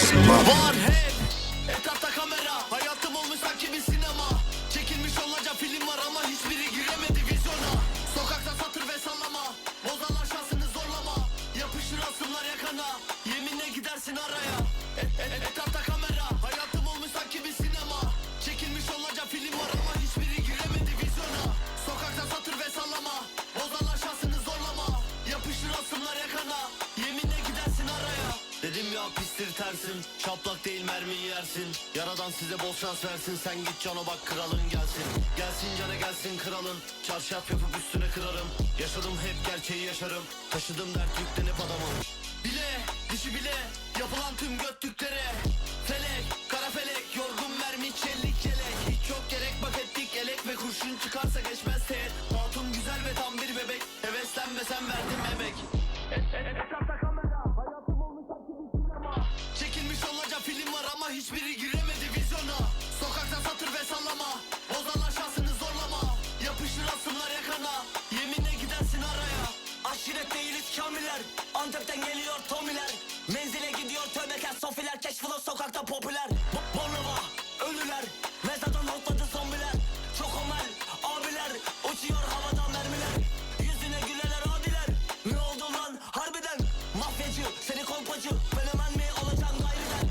Smart. Var hep Etrafta kamera. Hayatım olmuş sanki bir sinema. Çekilmiş onlarca film var ama hiçbiri giremedi vizyona. Sokakta satır ve sallama. Şansını zorlama. Yapışır asımlar yakana. Yeminle gidersin araya. E- e- Etrafta Dedim ya pistir tersin Şaplak değil mermiyi yersin. Yaradan size bol şans versin Sen git cana bak kralın gelsin. Gelsin cana gelsin kralın Çarşaf yapıp üstüne kırarım. Yaşadım hep gerçeği yaşarım Taşıdım dert yüklenip adamım Bile dişi bile Yapılan tüm göttüklere. Felek kara felek Yorgun mermi çelik yelek. Hiç yok gerek bak ettik elek Ve kurşun çıkarsa geçmez teğet. Hatun güzel ve tam bir bebek Heveslenmesen verdim emek Çekilmiş onlarca film var ama hiçbiri giremedi vizyona. Sokakta satır ve sallama Bozarlar şansını zorlama. Yapışır asımlar yakana Yeminle gidersin araya. Aşiret değiliz kamiler Antep'ten geliyor tomiler. Menzile gidiyor tövbekar sofiler flow sokakta popüler Seni kompacı, fenomen mi olacak?